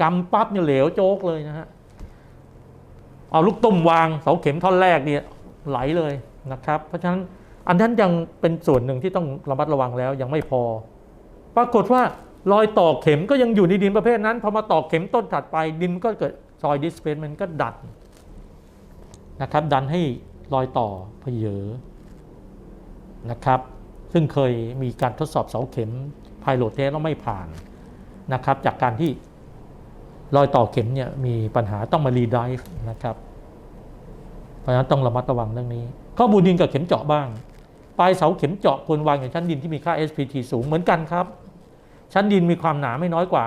กำปั๊บเนี่ยเหลวโจกเลยนะฮะเอาลูกตุ้มวางเสาเข็มท่อนแรกเนี่ยไหลเลยนะครับ เพราะฉะนั้นอันนั้นยังเป็นส่วนหนึ่งที่ต้องระมัดระวังแล้วยังไม่พอ ปรากฏว่ารอยต่อเข็มก็ยังอยู่ในดินประเภทนั้นพอมาต่อเข็มต้นถัดไปดินก็เกิดซอยดิสเพนมันก็ดันนะครับ ดันให้รอยต่อเพเยอนะครับ ซึ่งเคยมีการทดสอบเสาเข็มพายโหลดเทสแล้วไม่ผ่านนะครับ จากการที่ รอยต่อเข็มเนี่ยมีปัญหาต้องมารีไดฟ์นะครับเพราะฉะนั้นต้องระมัดระวังเรื่องนี้ ข้อมูลดินกับเข็มเจาะบ้างปลายเสาเข็มเจาะควรวางอย่างชั้นดินที่มีค่า SPT สูงเหมือนกันครับ ชั้นดินมีความหนาไม่น้อยกว่า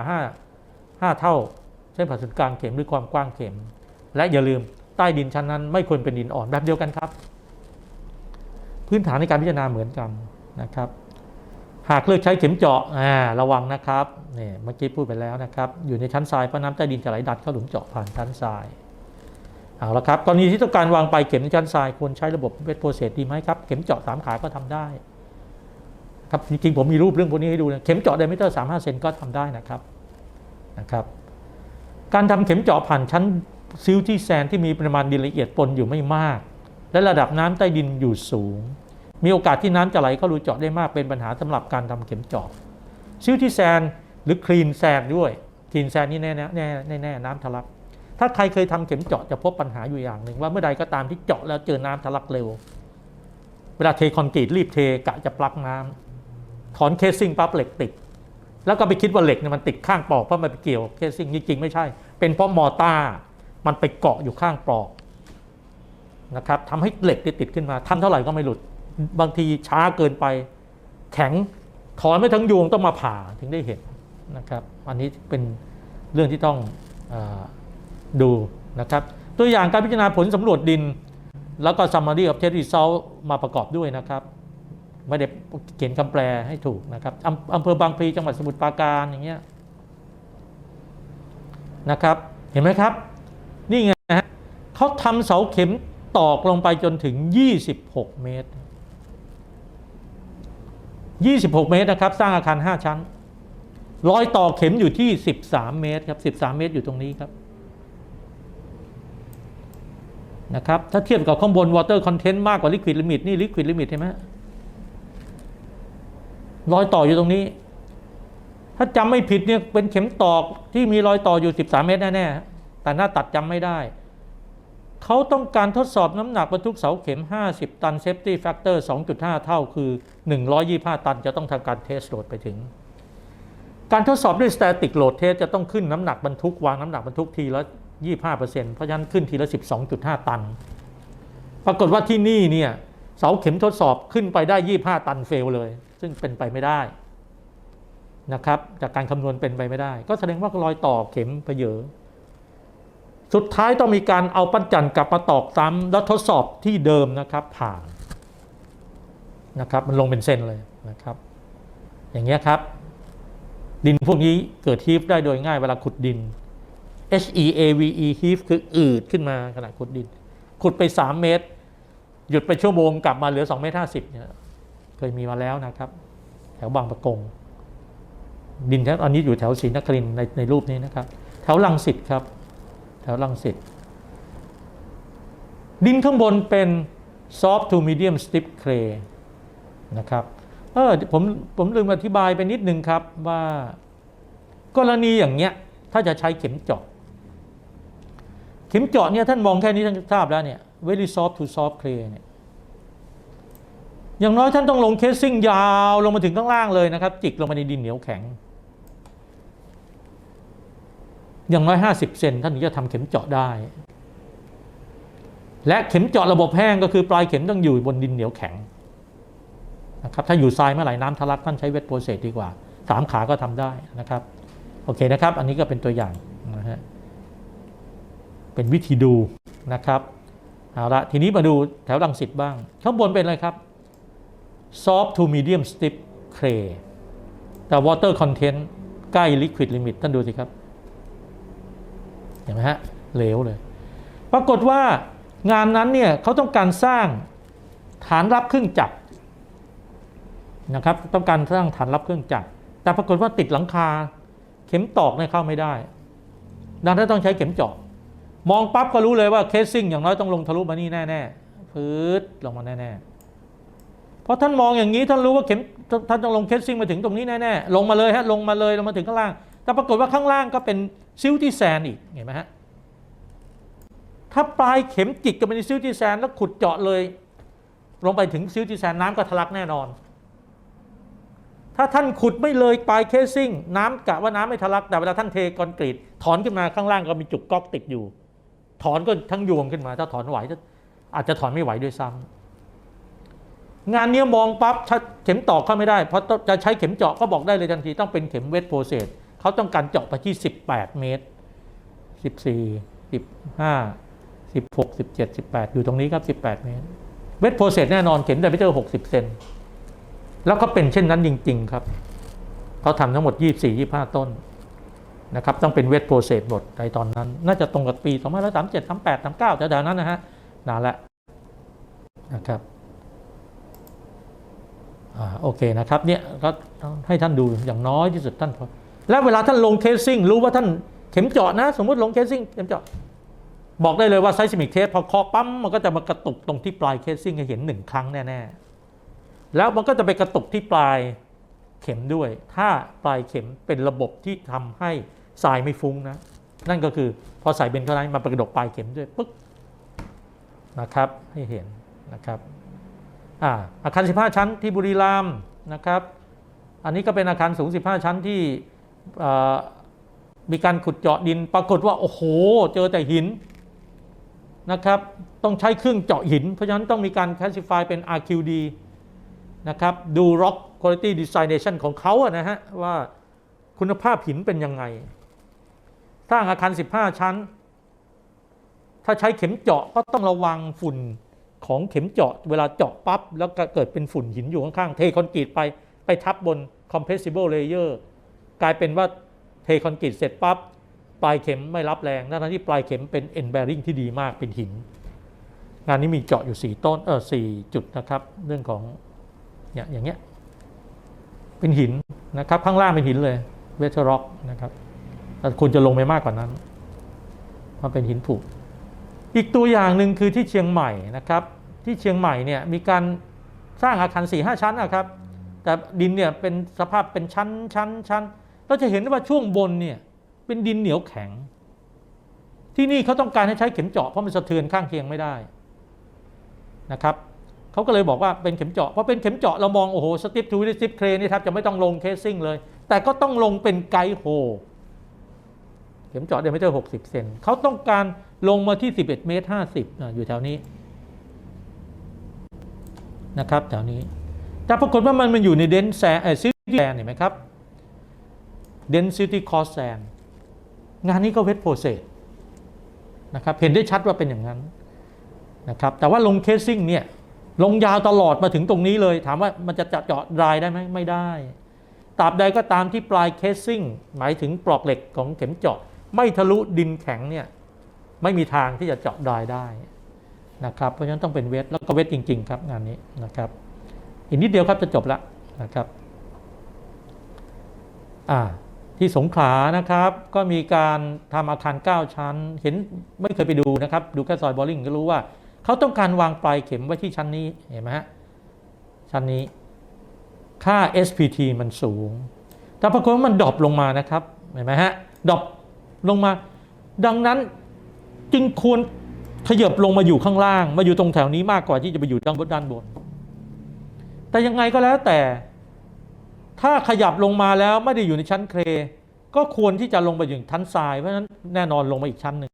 5 5 เท่าเส้นผ่าศูนย์กลางเข็มหรือความกว้างเข็ม และอย่าลืมใต้ดินชั้นนั้นไม่ควรเป็นดินอ่อนแบบเดียวกันครับ พื้นฐานในการพิจารณาเหมือนกันนะครับ หากเลือกใช้เข็มเจาะอ่าระวังนะครับนี่เมื่อกี้พูดไปแล้วนะครับ อยู่ในชั้นทรายเพราะน้ำใต้ดินจะไหลดันเข้าหลุมเจาะผ่านชั้นทรายเอาละครับกรณีที่ต้องการวางไปลายเข็มในชั้นทรายควรใช้ระบบเวทโปรเซสดีไหมครับเข็มเจาะสามขาก็ทำได้ ครับจริงๆผมมีรูปเรื่องพวกนี้ให้ดูนะเข็มเจาะไดเมเตอร์35เซนก็ทำได้นะครับนะครับ การทำเข็มเจาะผ่านชั้นซิลที่แซนที่มีปริมาณดินละเอียดปนอยู่ไม่มาก และระดับน้ำใต้ดินอยู่สูง มีโอกาสที่น้ำจะไหลเข้ารูเจาะได้มากเป็นปัญหาสำหรับการทำเข็มเจาะซิลที่แซนหรือคลีนแซนด้วยคลีนแซนนี่แน่แน่แน่แน่น้ำทะลัก ถ้าใครเคยทำเข็มเจาะจะพบปัญหาอยู่อย่างหนึ่งว่าเมื่อใดก็ตามที่เจาะแล้วเจอน้ำทะลักเร็ว เวลาเทคอนกรีตรีบเทกะจะปลักน้ำถอนเคสซิ่งปั๊บเหล็กติด แล้วก็ไปคิดว่าเหล็กเนี่ยมันติดข้างปลอกเพราะมันไปเกี่ยวเคสซิ่งจริงๆไม่ใช่ เป็นเพราะมอต้ามันไปเกาะอยู่ข้างปลอกนะครับทำให้เหล็กติดขึ้นมาทำเท่าไหร่ก็ไม่หลุด บางทีช้าเกินไป แข็งถอนไม่ทั้งยวงต้องมาผ่าถึงได้เห็นนะครับ อันนี้เป็นเรื่องที่ต้องอดูนะครับ ตัวอย่างการพิจารณาผลสำรวจดิน แล้วก็ summary of test result มาประกอบด้วยนะครับ ไม่ได้เขียนคำแปลให้ถูกนะครับอำอำเภอบางพลีจังหวัดสมุทรปราการอย่างเงี้ยนะครับ เห็นไหมครับ นี่ไงนะฮะเขาทำเสาเข็มตอกลงไปจนถึง 26 เมตร 26 เมตรนะครับ สร้างอาคาร 5 ชั้นรอยต่อเข็มอยู่ที่ 13 เมตรครับ 13 เมตรอยู่ตรงนี้ครับนะครับถ้าเทียบกับข้างบน water content มากกว่า liquid limit นี่ liquid limit ใช่ไหมรอยต่ออยู่ตรงนี้ ถ้าจำไม่ผิดเนี่ยเป็นเข็มตอกที่มีรอยต่ออยู่ 13 เมตรแน่ๆแต่หน้าตัดจำไม่ได้ เขาต้องการทดสอบน้ำหนักบรรทุกเสาเข็ม 50 ตัน safety factor 2.5 เท่าคือ 125 ตันจะต้องทำการเทสโหลดไปถึง การทดสอบด้วย static load test จะต้องขึ้นน้ำหนักบรรทุกวางน้ำหนักบรรทุกทีละ 25%เพราะฉะนั้นขึ้นทีละ 12.5 ตัน ปรากฏว่าที่นี่เนี่ยเสาเข็มทดสอบขึ้นไปได้ 25 ตันเฟลเลย ซึ่งเป็นไปไม่ได้นะครับ จากการคำนวณเป็นไปไม่ได้ ก็แสดงว่ารอยต่อเข็มเพเยอ สุดท้ายต้องมีการเอาปั้นจันกลับมาตอกซ้ำแล้วทดสอบที่เดิมนะครับผ่านนะครับมันลงเป็นเส้นเลยนะครับ อย่างเงี้ยครับ ดินพวกนี้เกิดฮีฟได้โดยง่ายเวลาขุดดิน H E A V E heave คืออืดขึ้นมาขณะขุดดิน ขุดไป 3 เมตร หยุดไปชั่วโมงกลับมาเหลือ2เมตร50เนี่ยเคยมีมาแล้วนะครับ แถวบางประกง ดินแถวอันนี้อยู่แถวศรีนครินในในรูปนี้นะครับ แถวลังสิตครับ ถวลังสิตดินข้างบนเป็น soft to medium stiff clay นะครับเออผมผมลืมอธิบายไปนิดนึงครับว่ากรณีอย่างเงี้ยถ้าจะใช้เข็มเจาะ เข็มเจาะเนี่ยท่านมองแค่นี้ท่านทราบแล้วเนี่ย very soft to soft clay เนี่ยอย่างน้อยท่านต้องลงเคสซิ่งยาวลงมาถึงข้างล่างเลยนะครับ จิกลงไปในดินเหนียวแข็ง อย่างน้อย 50 เซนท่านถึงจะทำเข็มเจาะได้ และเข็มเจาะระบบแห้งก็คือปลายเข็มต้องอยู่บนดินเหนียวแข็งนะครับถ้าอยู่ทรายเมื่อไหร่น้ำทะลักท่านใช้เวทโปรเซสดีกว่าสามขาก็ทำได้นะครับ โอเคนะครับ อันนี้ก็เป็นตัวอย่างนะฮะเป็นวิธีดูนะครับเอาละทีนี้มาดูแถวรังสิตบ้าง ข้างบนเป็นอะไรครับ soft to medium stiff clay แต่ water content ใกล้ liquid limit ท่านดูสิครับ เห็นไหมฮะเหลวเลย ปรากฏว่างานนั้นเนี่ยเขาต้องการสร้างฐานรับเครื่องจักรนะครับ ต้องการสร้างฐานรับเครื่องจักรแต่ปรากฏว่าติดหลังคา เข็มตอกเนี่ยเข้าไม่ได้ ดังนั้นต้องใช้เข็มเจาะมองปั๊บก็รู้เลยว่าเคสซิ่งอย่างน้อยต้องลงทะลุมานี่แน่ๆพืดลงมาแน่ๆเพราะท่านมองอย่างนี้ท่านรู้ว่าเข็มท่านต้องลงเคสซิ่งมาถึงตรงนี้แน่ๆลงมาเลยฮะลงมาเลยลงมาถึงข้างล่าง แต่ปรากฏว่าข้างล่างก็เป็น ซิลที่แซนอีกเห็นไหมฮะถ้าปลายเข็มจิกกับเป็นซิลที่แซนแล้วขุดเจาะเลย ลงไปถึงซิลที่แซนน้ำก็ทะลักแน่นอน ถ้าท่านขุดไม่เลยปลายเคสซิ่ง น้ำกะว่าน้ำไม่ทะลักแต่เวลาท่านเทคอนกรีตถอนขึ้นมาข้างล่างก็มีจุกก๊อกติดอยู่ ถอนก็ทั้งยวงขึ้นมา ถ้าถอนไหวอาจจะถอนไม่ไหวด้วยซ้ำงานเนี้ยมองปั๊บเข็มตอกเข้าไม่ได้ เพราะจะใช้เข็มเจาะก็บอกได้เลยทันทีต้องเป็นเข็มเวทโปรเซส เขาต้องการเจาะไปที่ 18 เมตร 14 15 16 17 18 อยู่ตรงนี้ครับ 18 เมตร เวทโปรเซสแน่นอนเข็มแต่ไม่เจอ60 เซน แล้วก็เป็นเช่นนั้นจริง ๆ ครับ เขาทำทั้งหมด 24 25 ต้นนะครับ ต้องเป็นเวทโปรเซสหมดในตอนนั้น น่าจะตรงกับปี2537 38 39แถวๆนั้นนะฮะนานล้วนะครับอ่าโอเคนะครับเนี่ยก็ให้ท่านดูอย่างน้อยที่สุดท่านพอ แล้วเวลาท่านลงเคสซิ่งรู้ว่าท่านเข็มเจาะนะ สมมติลงเคสซิ่งเข็มเจาะบอกได้เลยว่าไซซิมิกเทสพอเคาะปั๊มมันก็จะมากระตุกตรงที่ปลายเคสซิ่งให้เห็นหนึ่งครั้งแน่ๆแล้วมันก็จะไปกระตุกที่ปลายเข็มด้วย ถ้าปลายเข็มเป็นระบบที่ทำให้ทรายไม่ฟุ้งนะ นั่นก็คือพอใส่เบนเข้าไนท์มาปกระดกปลายเข็มด้วยปึ๊กนะครับให้เห็นนะครับอ่าอาคาร 15 ชั้นที่บุรีรัมย์นะครับ อันนี้ก็เป็นอาคารสูง 15 ชั้นที่ มีการขุดเจาะดิน ปรากฏว่า โอ้โห เจอแต่หินนะครับ ต้องใช้เครื่องเจาะหิน เพราะฉะนั้นต้องมีการ classify เป็น RQD นะครับ ดู rock quality designation ของเขาอะนะฮะ ว่าคุณภาพหินเป็นยังไง สร้างอาคาร 15 ชั้น ถ้าใช้เข็มเจาะก็ต้องระวังฝุ่นของเข็มเจาะ เวลาเจาะปั๊บแล้วก็เกิดเป็นฝุ่นหินอยู่ข้างๆ เทคอนกรีตไปไปทับบน compressible layer กลายเป็นว่าเทคอนกรีตเสร็จปั๊บปลายเข็มไม่รับแรงทั้งที่ปลายเข็มเป็น end bearing ที่ดีมากเป็นหิน งานนี้มีเจาะอยู่ 4 ต้นเออ4จุดนะครับ เรื่องของเนี่ยอย่างเงี้ยเป็นหินนะครับข้างล่างเป็นหินเลยเวทร็อกนะครับแต่คุณจะลงไปมากกว่านั้นเพราะเป็นหินผุอีกตัวอย่างหนึ่งคือที่เชียงใหม่นะครับ ที่เชียงใหม่เนี่ยมีการสร้างอาคาร4ี่ห้าชั้นนะครับ แต่ดินเนี่ยเป็นสภาพเป็นชั้นชั้นชั้น เราจะเห็นได้ว่าช่วงบนเนี่ยเป็นดินเหนียวแข็ง ที่นี่เขาต้องการให้ใช้เข็มเจาะเพราะมันสะเทือนข้างเคียงไม่ได้นะครับเขาก็เลยบอกว่าเป็นเข็มเจาะเพราะเป็นเข็มเจาะเรามองโอ้โหสติปทูสติปเครนี่แทบจะไม่ต้องลงเคสซิ่งเลย แต่ก็ต้องลงเป็นไกด์โฮเข็มเจาะเดมิเตอร์60เซนเขาต้องการลงมาที่11เอ็ดเมตร50นะอยู่แถวนี้นะครับแถวนี้แต่ปรากฏว่ามันมันอยู่ในเดนแซเอซิแซนเห็นไหมครับ เดนซิตี้คอสแซนงานนี้ก็เวทโปรเซสนะครับเห็นได้ชัดว่าเป็นอย่างนั้นนะครับแต่ว่าลงเคสซิ่งเนี่ยลงยาวตลอดมาถึงตรงนี้เลย ถามว่ามันจะเจาะดรายได้ไหมไม่ได้ตราบใดก็ตามที่ปลายเคสซิ่งหมายถึงปลอกเหล็กของเข็มเจาะ ไม่ทะลุดินแข็งเนี่ยไม่มีทางที่จะเจาะดายได้นะครับเพราะฉะนั้นต้องเป็นเวทแล้วก็เวทจริง ๆ ครับงานนี้นะครับอีกนิดเดียวครับจะจบแล้วนะครับอ่า ที่สงขลานะครับก็มีการทำอาคาร 9 ชั้น เห็นไม่เคยไปดูนะครับ ดูแค่ซอยบอลลิงก็รู้ว่า เขาต้องการวางปลายเข็มไว้ที่ชั้นนี้เห็นไหมฮะชั้นนี้ค่า SPT มันสูง แต่ปรากฏว่ามันดรอปลงมานะครับเห็นไหมฮะดรอปลงมา ดังนั้นจึงควรขยับลงมาอยู่ข้างล่าง มาอยู่ตรงแถวนี้มากกว่าที่จะไปอยู่ด้านบนด้านบนแต่ยังไงก็แล้วแต่ ถ้าขยับลงมาแล้วไม่ได้อยู่ในชั้นเคร ก็ควรที่จะลงไปอยู่ชั้นทราย เพราะฉะนั้นแน่นอนลงมาอีกชั้นหนึ่ง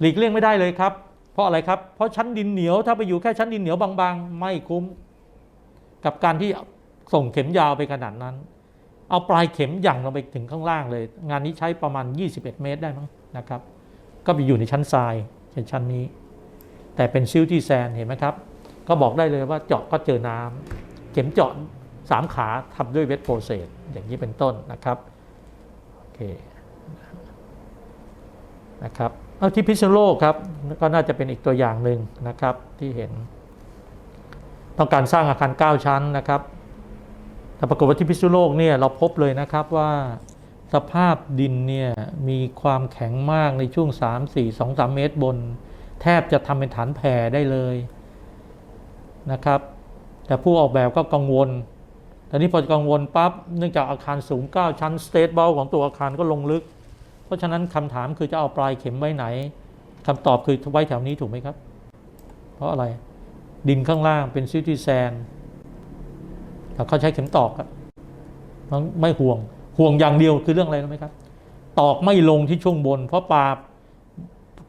หลีกเลี่ยงไม่ได้เลยครับ เพราะอะไรครับ เพราะชั้นดินเหนียวถ้าไปอยู่แค่ชั้นดินเหนียวบางๆ ไม่คุ้ม กับการที่ส่งเข็มยาวไปขนาดนั้น เอาปลายเข็มหยั่งลงไปถึงข้างล่างเลย งานนี้ใช้ประมาณ 21 เมตรได้มั้งนะครับ ก็ไปอยู่ในชั้นทรายเช่นชั้นนี้ แต่เป็นซิลที่แซนเห็นไหมครับ ก็บอกได้เลยว่าเจาะก็เจอน้ำเข็มเจาะ สามขาทำด้วยเวทโปรเซสอย่างนี้เป็นต้นนะครับโอเคนะครับเอาที่พิษณุโลกครับก็น่าจะเป็นอีกตัวอย่างหนึ่งนะครับที่เห็น ต้องการสร้างอาคาร 9 ชั้นนะครับแต่ปรากฏว่าที่พิษณุโลกเนี่ยเราพบเลยนะครับว่าสภาพดินเนี่ยมีความแข็งมากในช่วง 3 4 2 3 เมตรบน แทบจะทำเป็นฐานแผ่ได้เลยนะครับ แต่ผู้ออกแบบก็กังวล ต่นี้พอกังวลปั๊บเนื่องจากอาคารสูง 9 ชั้นสเตทเบลของตัวอาคารก็ลงลึก เพราะฉะนั้นคำถามคือจะเอาปลายเข็มไว้ไหนคำตอบคือไว้แถวนี้ถูกไหมครับ เพราะอะไรดินข้างล่างเป็นซิตี้แซนแต่เขาใช้เข็มตอกครับมันไม่ห่วงห่วงอย่างเดียวคือเรื่องอะไรรู้ไหมครับ ตอกไม่ลงที่ช่วงบน เพราะปลา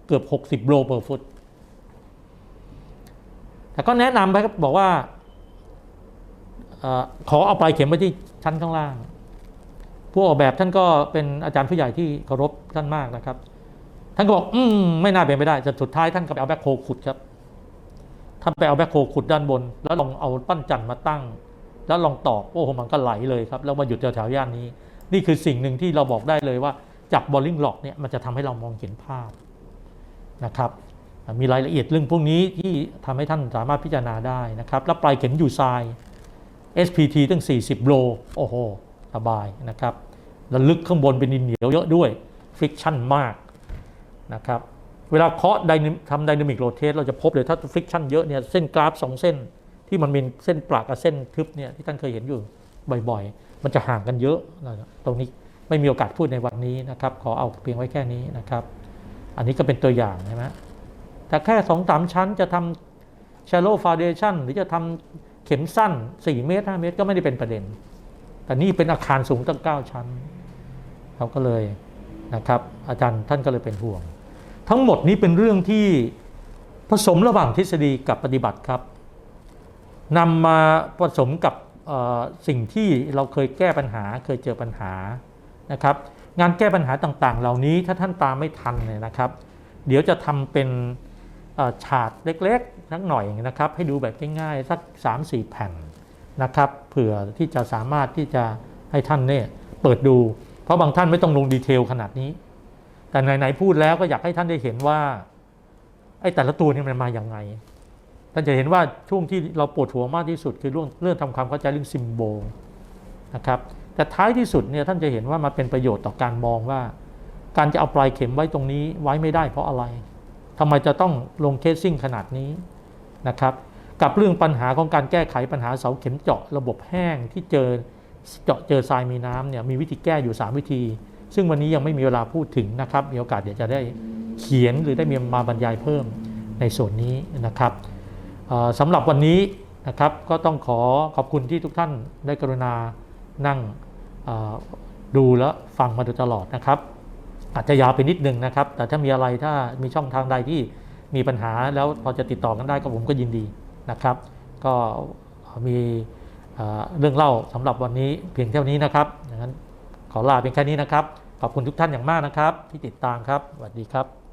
เกือบ 60โลเปอร์ฟุตแต่ก็แนะนำไปครับบอกว่า ขอเอาปลายเข็มไว้ที่ชั้นข้างล่าง ผู้ออกแบบท่านก็เป็นอาจารย์ผู้ใหญ่ที่เคารพท่านมากนะครับ ท่านก็บอกอืมไม่น่าเป็นไปได้แต่สุดท้ายท่านก็ไปเอาแบ็คโฮขุดครับท่านไปเอาแบ็คโฮขุดด้านบน แล้วลองเอาปั้นจันทร์มาตั้ง แล้วลองตอกโอ้โหมันก็ไหลเลยครับ แล้วมาหยุดแถวๆย่านนี้ นี่คือสิ่งหนึ่งที่เราบอกได้เลยว่าจับบอลลิงล็อกเนี่ยมันจะทำให้เรามองเห็นภาพนะครับมีรายละเอียดเรื่องพวกนี้ที่ทำให้ท่านสามารถพิจารณาได้นะครับ แล้วปลายเข็มอยู่ทราย SPT ตั้ง 40 โล โอ้โห สบายนะครับ แล้วลึกข้างบนเป็นดินเหนียวเยอะด้วย ฟริกชั่นมากนะครับ เวลาเคาะไดนทำไดนามิกโรเทสเราจะพบเลยถ้าฟริกชั่นเยอะเนี่ย เส้นกราฟสองเส้นที่มันเป็นเส้นปลักกับเส้นทึบเนี่ยที่ท่านเคยเห็นอยู่บ่อยๆ มันจะห่างกันเยอะนะตรงนี้ไม่มีโอกาสพูดในวันนี้นะครับ ขอเอาเพียงไว้แค่นี้นะครับ อันนี้ก็เป็นตัวอย่างใช่ไหมแต่แค่สองสามชั้นจะทำ shallow foundation หรือจะทำ เข็มสั้น 4 เมตร 5 เมตรก็ไม่ได้เป็นประเด็น แต่นี่เป็นอาคารสูงตั้ง 9 ชั้นเขาก็เลยนะครับ อาจารย์ท่านก็เลยเป็นห่วง ทั้งหมดนี้เป็นเรื่องที่ผสมระหว่างทฤษฎีกับปฏิบัติครับนำมาผสมกับสิ่งที่เราเคยแก้ปัญหาเคยเจอปัญหานะครับ งานแก้ปัญหาต่างๆ เหล่านี้ถ้าท่านตามไม่ทันเนี่ยนะครับ เดี๋ยวจะทำเป็น ฉากเล็กๆสักหน่อยนะครับ ให้ดูแบบง่ายๆสัก 3-4 แผ่นนะครับเผื่อที่จะสามารถที่จะให้ท่านเนี่ยเปิดดู เพราะบางท่านไม่ต้องลงดีเทลขนาดนี้ แต่ไหนๆพูดแล้วก็อยากให้ท่านได้เห็นว่าไอ้แต่ละตัวนี่มันมาอย่างไง ท่านจะเห็นว่าช่วงที่เราปวดหัวมากที่สุดคือเรื่องเรื่องทำความเข้าใจเรื่องซิมโบลนะครับแต่ท้ายที่สุดเนี่ยท่านจะเห็นว่ามันเป็นประโยชน์ต่อการมองว่า การจะเอาปลายเข็มไว้ตรงนี้ไว้ไม่ได้เพราะอะไร ทำไมจะต้องลงเคสซิ่งขนาดนี้นะครับ กับเรื่องปัญหาของการแก้ไขปัญหาเสาเข็มเจาะระบบแห้งที่เจอเจาะเจอทรายมีน้ำเนี่ยมีวิธีแก้อยู่ 3 วิธี ซึ่งวันนี้ยังไม่มีเวลาพูดถึงนะครับ มีโอกาสเดี๋ยวจะได้เขียนหรือได้มีมาบรรยายเพิ่มในส่วนนี้นะครับสำหรับวันนี้นะครับก็ต้องขอขอบคุณที่ทุกท่านได้กรุณานั่งดูและฟังมาโดยตลอดนะครับ อาจจะยาวไปนิดนึงนะครับ แต่ถ้ามีอะไรถ้ามีช่องทางใดที่มีปัญหาแล้วพอจะติดต่อกันได้ก็ผมก็ยินดีนะครับ ก็มีเอ่อเรื่องเล่าสำหรับวันนี้เพียงเท่านี้นะครับดังนั้นขอลาเพียงแค่นี้นะครับ ขอบคุณทุกท่านอย่างมากนะครับ ที่ติดตามครับสวัสดีครับ